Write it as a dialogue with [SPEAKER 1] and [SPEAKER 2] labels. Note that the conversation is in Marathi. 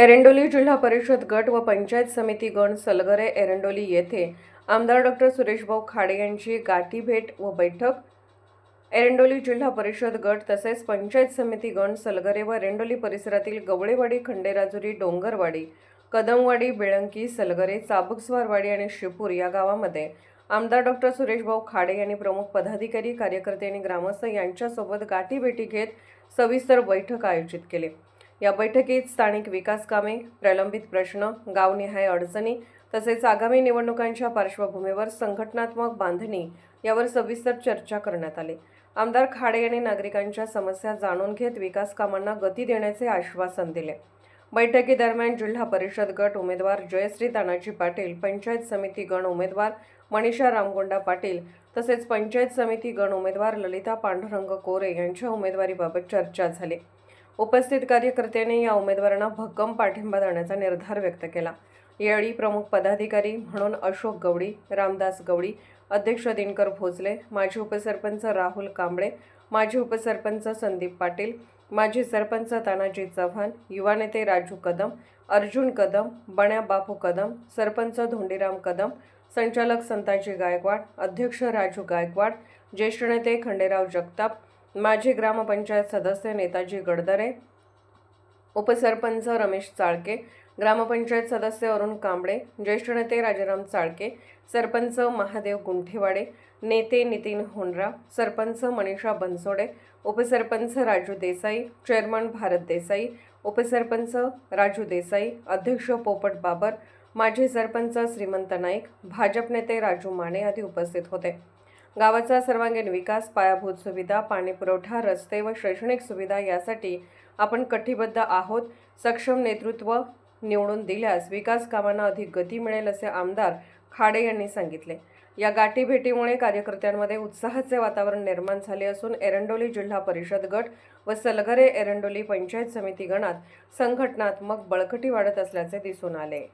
[SPEAKER 1] एरंडोली जिल्हा परिषद गट व पंचायत समिती गण सलगरे एरंडोली येथे आमदार डॉक्टर सुरेशभाऊ खाडे यांची गाठी भेट व बैठक. एरंडोली जिल्हा परिषद गट तसेच पंचायत समिती गण सलगरे व एरंडोली परिसरातील गवळेवाडी खंडेराजुरी डोंगरवाडी कदमवाडी बेळंकी सलगरे चाबुकस्वारवाडी आणि शिपूर या गावामध्ये आमदार डॉक्टर सुरेशभाऊ खाडे यांनी प्रमुख पदाधिकारी कार्यकर्ते आणि ग्रामस्थ यांच्यासोबत गाठीभेटी घेत सविस्तर बैठक आयोजित केली. या बैठकीत स्थानिक विकास कामे प्रलंबित प्रश्न गावनिहाय अडचणी तसेच आगामी निवडणुकांच्या पार्श्वभूमीवर संघटनात्मक बांधणी यावर सविस्तर चर्चा करण्यात आली. आमदार खाडे यांनी नागरिकांच्या समस्या जाणून घेत विकास कामांना गती देण्याचे आश्वासन दिले. बैठकीदरम्यान जिल्हा परिषद गट उमेदवार जयश्री तानाजी पाटील पंचायत समिती गण उमेदवार मनीषा रामगोंडा पाटील तसेच पंचायत समिती गण उमेदवार ललिता पांडुरंग कोरे यांच्या उमेदवारीबाबत चर्चा झाली. उपस्थित कार्यकर्त्यांनी या उमेदवारांना भक्कम पाठिंबा देण्याचा निर्धार व्यक्त केला. यावेळी प्रमुख पदाधिकारी म्हणून अशोक गवडी रामदास गवडी अध्यक्ष दिनकर भोसले माजी उपसरपंच राहुल कांबळे माजी उपसरपंच संदीप पाटील माजी सरपंच तानाजी चव्हाण युवा नेते राजू कदम अर्जुन कदम बण्या बापू कदम सरपंच धोंडीराम कदम संचालक संताजी गायकवाड अध्यक्ष राजू गायकवाड ज्येष्ठ नेते खंडेराव जगताप माजी ग्रामपंचायत सदस्य नेताजी गडदरे उपसरपंच रमेश चाळके ग्रामपंचायत सदस्य अरुण कांबळे ज्येष्ठ नेते राजाराम चाळके सरपंच महादेव गुंठेवाडे नेते नितीन होंड्रा सरपंच मनीषा बनसोडे उपसरपंच राजू देसाई चेअरमन भारत देसाई उपसरपंच राजू देसाई अध्यक्ष पोपट बाबर माजी सरपंच श्रीमंत नाईक भाजप नेते राजू माने आदी उपस्थित होते. गावाचा सर्वांगीण विकास पायाभूत सुविधा पाणीपुरवठा रस्ते व शैक्षणिक सुविधा यासाठी आपण कटिबद्ध आहोत. सक्षम नेतृत्व निवडून दिल्यास विकास कामांना अधिक गती मिळेल असे आमदार खाडे यांनी सांगितले. या गाठीभेटीमुळे कार्यकर्त्यांमध्ये उत्साहाचे वातावरण निर्माण झाले असून एरंडोली जिल्हा परिषद गट व सलगरे एरंडोली पंचायत समिती गणात संघटनात्मक बळकटी वाढत असल्याचे दिसून आले.